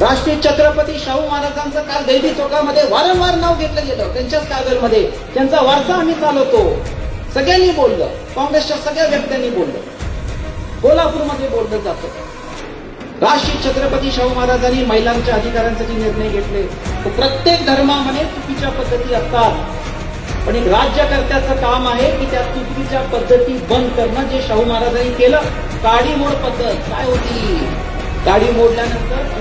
राष्ट्रीय छत्रपती शाहू महाराजांचं काल दैवी चौकामध्ये वारंवार नाव घेतलं गेलं. त्यांच्याच कागलमध्ये त्यांचा वारसा आम्ही चालवतो. सगळ्यांनी बोललं. काँग्रेसच्या सगळ्या व्यक्त्यांनी बोललं. कोल्हापूरमध्ये बोललं जातं. राष्ट्रीय छत्रपती शाहू महाराजांनी महिलांच्या अधिकारांसाठी निर्णय घेतले. तर प्रत्येक धर्मामध्ये चुकीच्या पद्धती असतात. पण एक राज्यकर्त्याचं काम आहे की त्या चुकीच्या पद्धती बंद करणं जे शाहू महाराजांनी केलं. काडीमोड पद्धत. काय होती? गाडी मोडल्यानंतर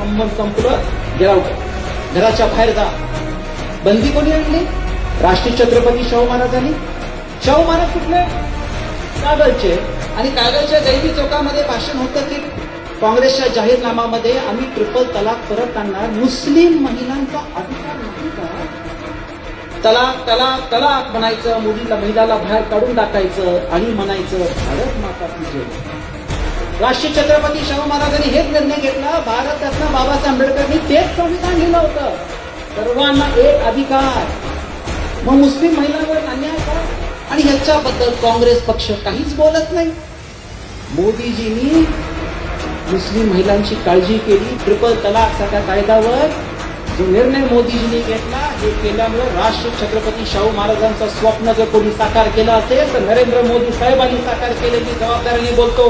संबंध संपलं गेरावट घराच्या बाहेर जा. बंदी कोणी आणली? राष्ट्रीय छत्रपती शाहू महाराजांनी. शाहू महाराज कुठले? कागलचे. आणि कागलच्या दैवी चौकामध्ये भाषण होतं की काँग्रेसच्या जाहीरनामामध्ये आम्ही ट्रिपल तलाक परत आणणार. मुस्लिम महिलांचा अधिकार नाही का तलाक तलाक तलाक म्हणायचं. मुलीला महिलाला बाहेर काढून टाकायचं आणि म्हणायचं भारत माता तुझे राष्ट्रीय छत्रपती शाहू महाराजांनी हेच निर्णय घेतला. भारतरत्न बाबासाहेब आंबेडकरांनी तेच संविधान लिहिलं होतं. सर्वांना एक अधिकार. मग मुस्लिम महिलांवर अन्याय का आणि ह्याच्याबद्दल काँग्रेस पक्ष काहीच बोलत नाही. मोदीजींनी मुस्लिम महिलांची काळजी केली. ट्रिपल तलाक सारख्या कायद्यावर जो निर्णय मोदीजींनी घेतला हे केल्यामुळे राष्ट्रीय छत्रपती शाहू महाराजांचं स्वप्न जर कोणी साकार केलं असेल तर नरेंद्र मोदी साहेबांनी साकार केल्याची जबाबदारीने बोलतो.